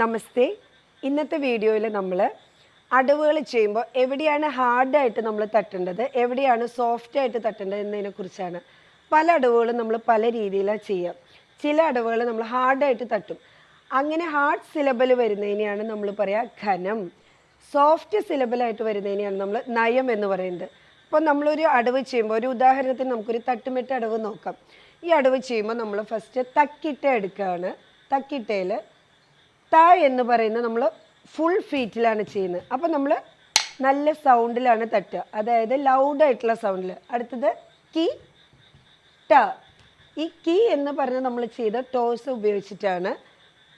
നമസ്തേ. ഇന്നത്തെ വീഡിയോയിൽ നമ്മൾ അടവുകൾ ചെയ്യുമ്പോൾ എവിടെയാണ് ഹാർഡായിട്ട് നമ്മൾ തട്ടേണ്ടത് എവിടെയാണ് സോഫ്റ്റ് ആയിട്ട് തട്ടേണ്ടത് എന്നതിനെക്കുറിച്ചാണ് പല അടവുകളും നമ്മൾ പല രീതിയിലാണ് ചെയ്യുക. ചില അടവുകൾ നമ്മൾ ഹാർഡായിട്ട് തട്ടും. അങ്ങനെ ഹാർഡ് സിലബൽ വരുന്നതിനെയാണ് നമ്മൾ പറയുക ഘനം. സോഫ്റ്റ് സിലബലായിട്ട് വരുന്നതിനെയാണ് നമ്മൾ നയം എന്ന് പറയുന്നത്. അപ്പോൾ നമ്മളൊരു അടവ് ചെയ്യുമ്പോൾ ഒരു ഉദാഹരണത്തിന് നമുക്കൊരു തട്ടുമെട്ട് അടവ് നോക്കാം. ഈ അടവ് ചെയ്യുമ്പോൾ നമ്മൾ ഫസ്റ്റ് തക്കിട്ട എടുക്കുകയാണ് തക്കിട്ടയിൽ ത എന്ന് പറയുന്നത് നമ്മൾ ഫുൾ ഫീറ്റിലാണ് ചെയ്യുന്നത്. അപ്പോൾ നമ്മൾ നല്ല സൗണ്ടിലാണ് തട്ടുക. അതായത് ലൗഡായിട്ടുള്ള സൗണ്ടിൽ അടുത്തത് കി ട ഈ കി എന്ന് പറഞ്ഞ് നമ്മൾ ചെയ്ത ടോസ് ഉപയോഗിച്ചിട്ടാണ്.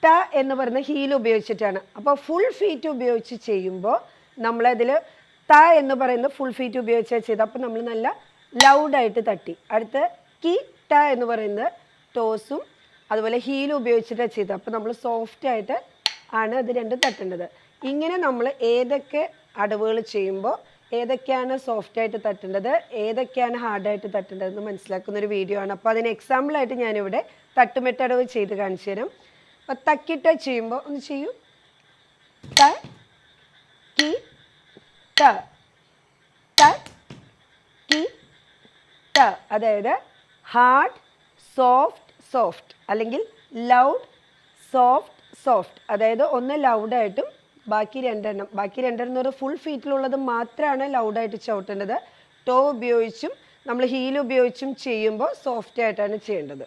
ട എന്ന് പറയുന്ന ഹീൽ ഉപയോഗിച്ചിട്ടാണ്. അപ്പോൾ ഫുൾ ഫീറ്റ് ഉപയോഗിച്ച് ചെയ്യുമ്പോൾ നമ്മളതിൽ ത എന്ന് പറയുന്ന ഫുൾ ഫീറ്റ് ഉപയോഗിച്ചാണ് ചെയ്തത്. അപ്പോൾ നമ്മൾ നല്ല ലൗഡായിട്ട് തട്ടി. അടുത്ത് കി ട എന്ന് പറയുന്നത് ടോസും അതുപോലെ ഹീൽ ഉപയോഗിച്ചിട്ടാണ് ചെയ്തത്. അപ്പോൾ നമ്മൾ സോഫ്റ്റ് ആയിട്ട് ആണ് അത് രണ്ടും തട്ടേണ്ടത്. ഇങ്ങനെ നമ്മൾ ഏതൊക്കെ അടവുകൾ ചെയ്യുമ്പോൾ ഏതൊക്കെയാണ് സോഫ്റ്റ് ആയിട്ട് തട്ടേണ്ടത് ഏതൊക്കെയാണ് ഹാർഡായിട്ട് തട്ടേണ്ടതെന്ന് മനസ്സിലാക്കുന്ന ഒരു വീഡിയോ ആണ്. അപ്പോൾ അതിന് എക്സാമ്പിളായിട്ട് ഞാനിവിടെ തട്ടുമെട്ടടവ് ചെയ്ത് കാണിച്ചു തരാം. അപ്പോൾ തക്കിട്ട ചെയ്യുമ്പോൾ ഒന്ന് ചെയ്യൂ. ത ത. അതായത് ഹാർഡ് സോഫ്റ്റ് സോഫ്റ്റ് അല്ലെങ്കിൽ ലൗഡ് സോഫ്റ്റ് സോഫ്റ്റ് അതായത് ഒന്ന് ലൗഡായിട്ടും ബാക്കി രണ്ടെണ്ണം. ബാക്കി രണ്ടെണ്ണം എന്ന് പറയുന്നത് ഫുൾ ഫീറ്റിലുള്ളത് മാത്രമാണ് ലൗഡായിട്ട് ചവിട്ടേണ്ടത്. ടോ ഉപയോഗിച്ചും നമ്മൾ ഹീൽ ഉപയോഗിച്ചും ചെയ്യുമ്പോൾ സോഫ്റ്റ് ആയിട്ടാണ് ചെയ്യേണ്ടത്.